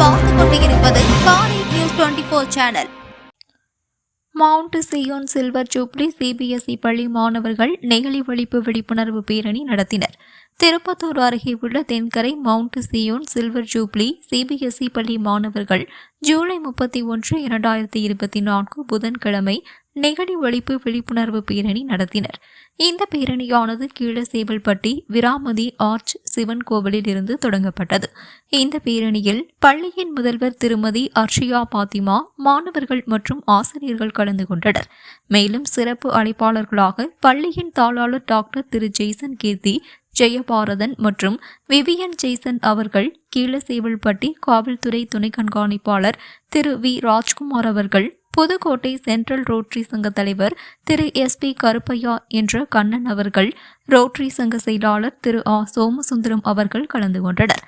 பார்த்து கொண்டிருப்பது news twenty four channel. Mount Zion silver jubilee CBSE பள்ளி மாணவர்கள் நெகிழி ஒழிப்பு விழிப்புணர்வு பேரணி நடத்தினர். திருப்பத்தூர் அருகே உள்ள Thenkarai mount Zion silver jubilee CBSE பள்ளி மாணவர்கள் ஜூலை முப்பத்தி ஒன்று இரண்டாயிரத்தி இருபத்தி நான்கு புதன்கிழமை நெகிழி ஒழிப்பு விழிப்புணர்வு பேரணி நடத்தினர். இந்த பேரணியானது கீழசேவல்பட்டி விராமதி ஆர்ச் சிவன் கோவிலில் இருந்து தொடங்கப்பட்டது. இந்த பேரணியில் பள்ளியின் முதல்வர் திருமதி அர்ஷியா பாத்திமா மாணவர்கள் மற்றும் ஆசிரியர்கள் கலந்து கொண்டனர். மேலும் சிறப்பு அழைப்பாளர்களாக பள்ளியின் தாளாளர் டாக்டர் திரு ஜெய்சன் கீர்த்தி ஜெயபாரதன் மற்றும் விவியன் ஜெய்சன் அவர்கள் கீழசேவல்பட்டி காவல்துறை துணை கண்காணிப்பாளர் திரு வி. ராஜ்குமார் அவர்கள் புதுக்கோட்டை சென்ட்ரல் ரோட்டரி சங்க தலைவர் திரு எஸ் பி கருப்பையா என்ற கண்ணன் அவர்கள் ரோட்டரி சங்க செயலாளர் திரு ஆ சோமசுந்தரம் அவர்கள் கலந்து கொண்டனர்.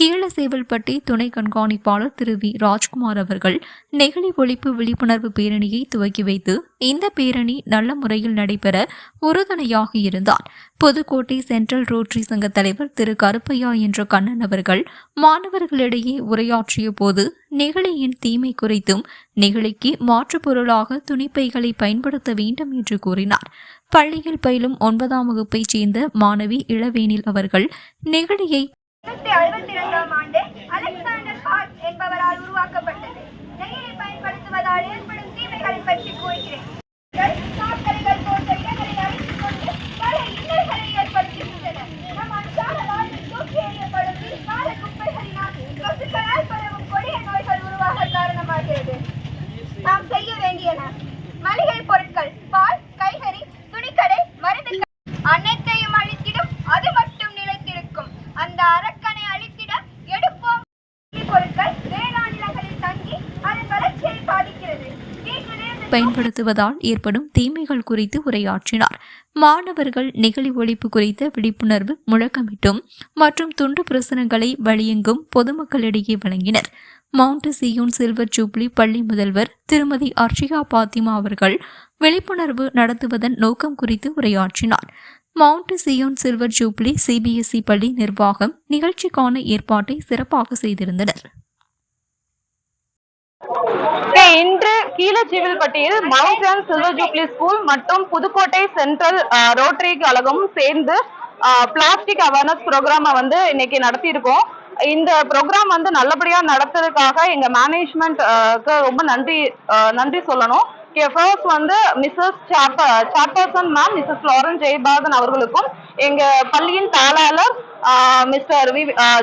கீழசேவல்பட்டி துணை கண்காணிப்பாளர் திரு வி. ராஜ்குமார் அவர்கள் நெகிழி ஒழிப்பு விழிப்புணர்வு பேரணியை துவக்கி வைத்து இந்த பேரணி நல்ல முறையில் நடைபெற உறுதுணையாக இருந்தார். புதுக்கோட்டை சென்ட்ரல் ரோட்டரி சங்க தலைவர் திரு. கருப்பையா என்ற கண்ணன் அவர்கள் மாணவர்களிடையே உரையாற்றிய போது நெகிழியின் தீமை குறித்தும் நெகிழிக்கு மாற்றுப் பொருளாக துணிப்பைகளை பயன்படுத்த வேண்டும் என்று கூறினார். பள்ளியில் பயிலும் ஒன்பதாம் வகுப்பைச் சேர்ந்த மாணவி இளவேனில் அவர்கள் நெகிழியை அறுபத்தி இரண்டாம் ஆண்டு அலெக்சாண்டர் பார்க் என்பவரால் உருவாக்கப்பட்டது. பயன்படுத்துவதால் ஏற்படும் தீமைகள் குறித்து உரையாற்றினார். மாணவர்கள் நெகிழி ஒழிப்பு குறித்த விழிப்புணர்வு முழக்கமிட்டும் மற்றும் துண்டு பிரசுரங்களை வழியெங்கும் பொதுமக்களிடையே வழங்கினர். மவுண்ட் சியூன் சில்வர் ஜூப்ளி பள்ளி முதல்வர் திருமதி அர்ஷிகா பாத்திமா அவர்கள் விழிப்புணர்வு நடத்துவதன் நோக்கம் குறித்து உரையாற்றினார். Mount Zion silver jubilee CBSE பள்ளி நிர்வாகம் நிகழ்ச்சிக்கான ஏற்பாட்டை சிறப்பாக செய்திருந்தனர். இன்று கீழச்சிவில்பட்டியில் மவுண்டன் சில்வர் ஜூப்ளி ஸ்கூல் மற்றும் புதுக்கோட்டை சென்ட்ரல் ரோட்டரி கழகமும் சேர்ந்து பிளாஸ்டிக் அவேர்னஸ் ப்ரோக்ராமை வந்து இன்னைக்கு நடத்தியிருக்கோம். இந்த ப்ரோக்ராம் வந்து நல்லபடியா நடத்துறதுக்காக எங்க மேனேஜ்மெண்ட்க்கு ரொம்ப நன்றி நன்றி சொல்லணும். ஃபர்ஸ்ட் வந்து Mrs chairperson ma'am Mrs Lauren Jayabharathan அவர்களுக்கும் எங்க பள்ளியின் தாளாளர் Mr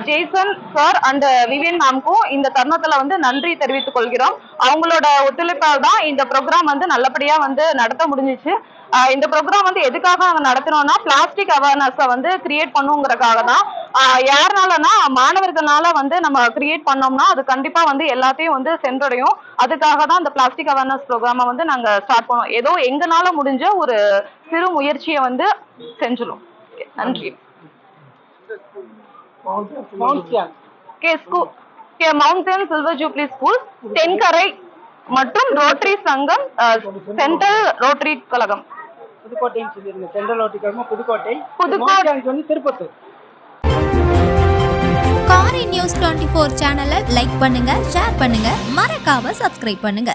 Jaison sir and Vivian மேம்க்கும் இந்த தருணத்துல வந்து நன்றி தெரிவித்துக் கொள்கிறோம். அவங்களோட ஒத்துழைப்பால் தான் இந்த ப்ரோக்ராம் வந்து நல்லபடியா வந்து நடத்த முடிஞ்சிச்சு. இந்த ப்ரோக்ராம் வந்து எதுக்காக நாங்க நடத்தினோம்னா பிளாஸ்டிக் அவேர்னஸை வந்து கிரியேட் பண்ணுங்கிறதுக்காக தான். யாருனாலனா மாணவர்களால வந்து நம்ம கிரியேட் பண்ணோம்னா அது கண்டிப்பா வந்து எல்லாத்தையும் வந்து சென்றடையும். அதுக்காக தான் இந்த பிளாஸ்டிக் அவேர்னஸ் ப்ரோக்ராமை வந்து நாங்க ஸ்டார்ட் பண்ணோம். ஏதோ எங்கனால முடிஞ்ச ஒரு சிறு முயற்சியை வந்து செஞ்சிடும் நன்றி. K school K mountain silver jubilee school Thenkarai மற்றும் ரோட்டரி சங்கம் சென்ட்ரல் ரோட்டரி கழகம் புதுக்கோட்டைன்னு central ஓட்டிக்காம Pudukkottai. Pudukkottai. Tiruppattur. News twenty four சேனலை லைக் பண்ணுங்க ஷேர் பண்ணுங்க. மறக்காம சப்ஸ்கிரைப் பண்ணுங்க.